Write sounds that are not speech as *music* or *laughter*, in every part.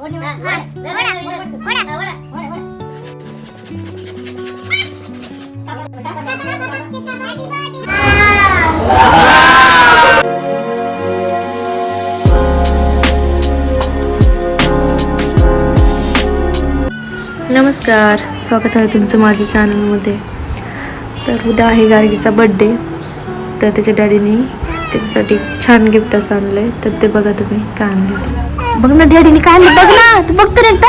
नमस्कार स्वागत आहे तुमचं माझ्या चॅनलमध्ये तर उद्या आहे गार्गीचा बड्डे तर त्याच्या डॅडीने त्याच्यासाठी छान गिफ्ट असं आणलं आहे तर ते बघा तुम्ही काय आणले ते बघ ना डॅडीने काय आणलं बघ ना तू बघ तर एकदा.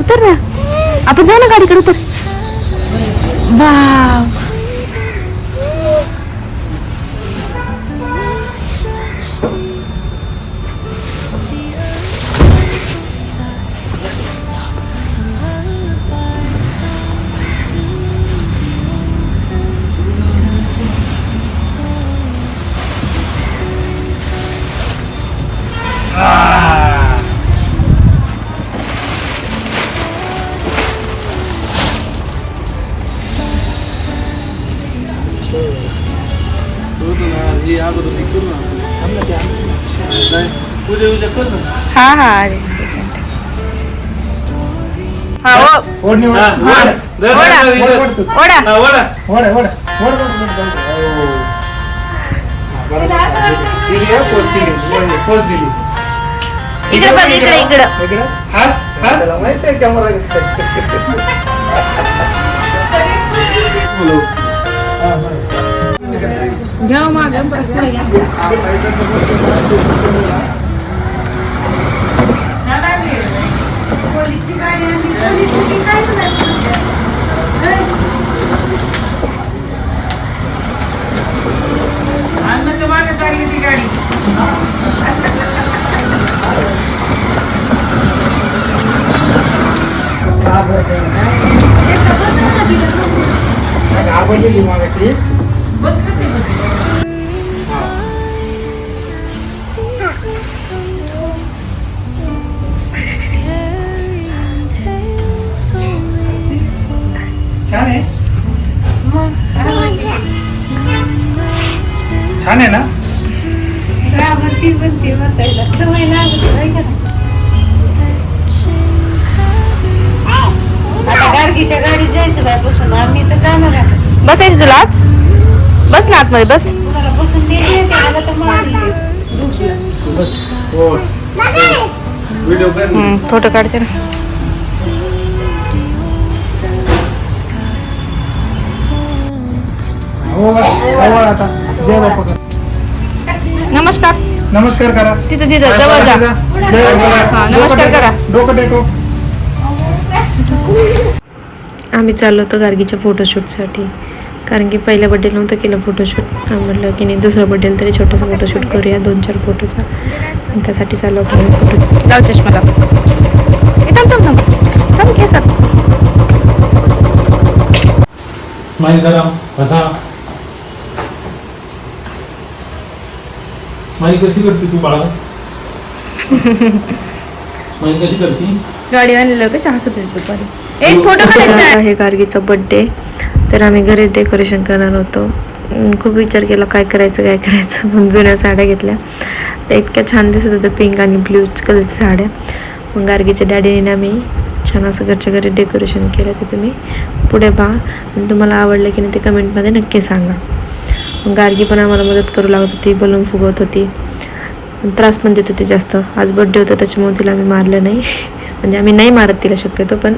उतर ना. आपण जाऊ ना गाडीकडे उतर. बा ओढली, पोच दिली इकडे बघ इकडे इकडं इकडं. हास हास त्याला माहिती आहे कॅमेरा कसं बोलो. घ्या माग असं आवडलेली मागाशी. छान आहे ना? आता गाडगीच्या गाडीत जायचं बाय बसून. आम्ही तर जाणार आता. बसायचं तुला आत? बस ना आतमध्ये बस. तुम्हाला बसून तर मारली बस हो. व्हिडिओ कर. हम्म, फोटो काढते ना. हो हो आता. जय बापा नमस्कार. नमस्कार करा. तिथं तिथं जवळ जा. जय बापा नमस्कार करा. डोकं टेको. आम्ही चाललो होतो गार्गीच्या फोटोशूटसाठी कारण की पहिल्या बड्डे नव्हतं केलं फोटोशूट म्हटलं की नाही दुसऱ्या बड्डेला तरी छोटासा फोटोशूट करूया दोन चार फोटोचा आणि त्यासाठी चाललो होतो फोटो लाव. चष्माला ए, थांब थांब थांब. थांब केसात स्माईल स्माईल कशी करते तू बाळा? *laughs* स्माईल कशी करते? गाडी आणलेलं कशा हसत होती दुपारी. एक फोटो काढायचा आहे. गार्गीचा बड्डे तर आम्ही घरी डेकोरेशन करणार होतो. खूप विचार केला काय करायचं काय करायचं? *laughs* पण जुन्या साड्या घेतल्या. त्या इतक्या छान दिसत होत्या पिंक आणि ब्ल्यू कलरच्या साड्या. मग गार्गीच्या डॅडीने आम्ही छान असं घरच्या घरी डेकोरेशन केलं. ते तुम्ही पुढे पहा. आणि तुम्हाला आवडलं की नाही ते कमेंटमध्ये नक्की सांगा. मग गार्गी पण आम्हाला मदत करू लागत होती बलून फुगवत होती. त्रास पण देत होती जास्त. आज बड्डे होता त्याच्यामुळे तिला आम्ही मारलं नाही. म्हणजे आम्ही नाही मारत तिला शक्यतो पण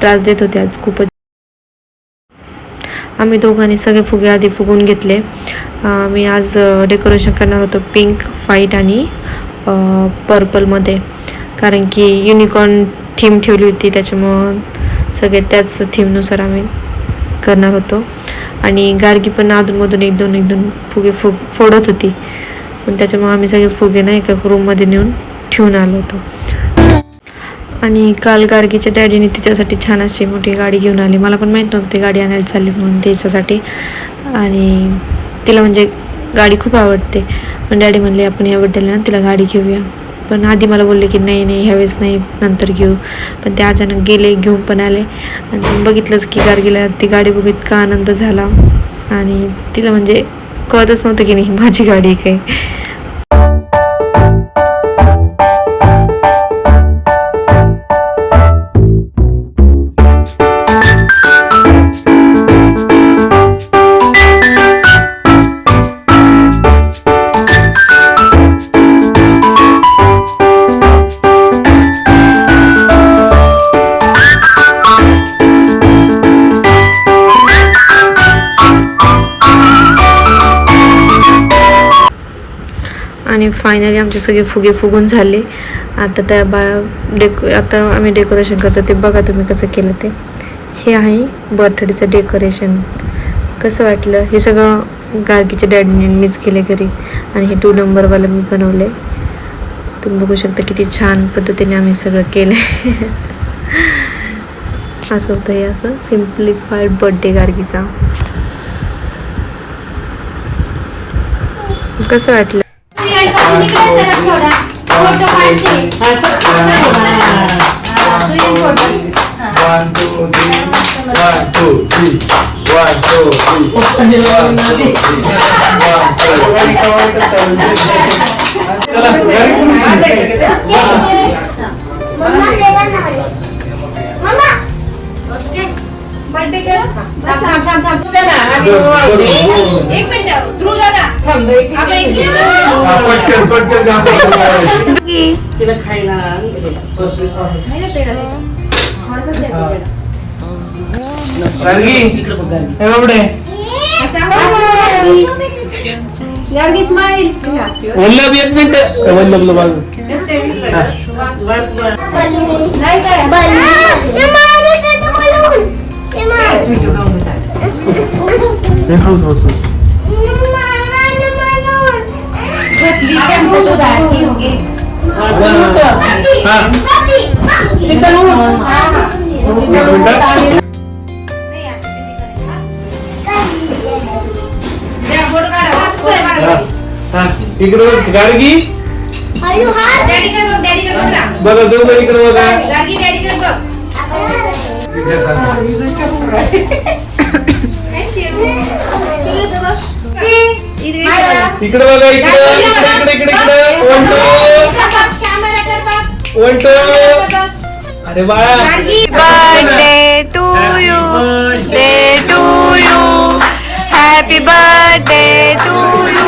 त्रास देत होते आज खूपच. आम्ही दोघांनी सगळे फुगे आधी फुगून घेतले. मी आम्ही आज डेकोरेशन करणार होतो पिंक व्हाईट आणि पर्पलमध्ये कारण की युनिकॉर्न थीम ठेवली होती त्याच्यामुळं सगळे त्याच थीमनुसार आम्ही करणार होतो. आणि गार्गी पण अधूनमधून एक दोन एक दोन फुगे फुग फोडत होती. पण त्याच्यामुळे आम्ही सगळे फुगे ना एका रूममध्ये नेऊन ठेवून आलो होतो. आणि काल गार्गीच्या डॅडीने तिच्यासाठी छान अशी मोठी गाडी घेऊन आली. मला पण माहीत नव्हती गाडी आणायला चालली म्हणून त्याच्यासाठी. आणि तिला म्हणजे गाडी खूप आवडते. पण डॅडी म्हणले आपण या बड्डेला ना तिला गाडी घेऊया. पण आधी मला बोलले की नाही नाही ह्यावेळेस नाही नंतर घेऊ. पण ते अचानक गेले घेऊन पण आले. आणि बघितलंच की गार्गीला ती गाडी बघू इतका आनंद झाला. आणि तिला म्हणजे कळतच नव्हतं की नाही माझी गाडी आहे आणि फायनली आमचे सगळे फुगे फुगून झाले. आता त्या बा डेको आता आम्ही डेकोरेशन करतो. ते बघा तुम्ही कसं केलं ते. हे आहे बर्थडेचं डेकोरेशन कसं वाटलं? हे सगळं गार्गीच्या डॅडीने मीच केले घरी. आणि हे टू नंबरवालं मी बनवले तुम्ही बघू शकता किती छान पद्धतीने आम्ही सगळं केलं *laughs* असं होतं हे असं सिम्प्लिफाईड बर्थडे गार्गीचा. कसं वाटलं? Three. One, two, three. One, two, three. One, two, एक मिनिट ध्रुव दादा आपण एक पटकन पटकन जा. तिला खायला. गार्गी, इकडं बघ गाडी. हे बाबडे. स्माईल वल्लभ एक मिनिट वल्लभला बाजू वर- वर. नाही काय हाऊस हाऊस हा इकडे बघ देऊ बघ बघा अरे बाळा birthday day to you happy birthday to you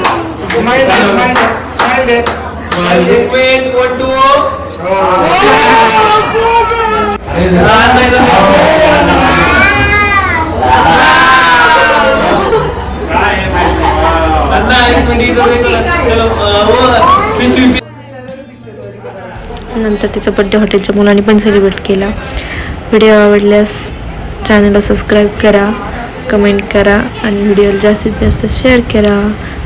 नंतर तिचा बड्डे हॉटेलच्या मुलांनी पण सेलिब्रेट केला. व्हिडिओ आवडल्यास चॅनलला सबस्क्राईब करा कमेंट करा आणि व्हिडिओला जास्तीत जास्त शेअर करा.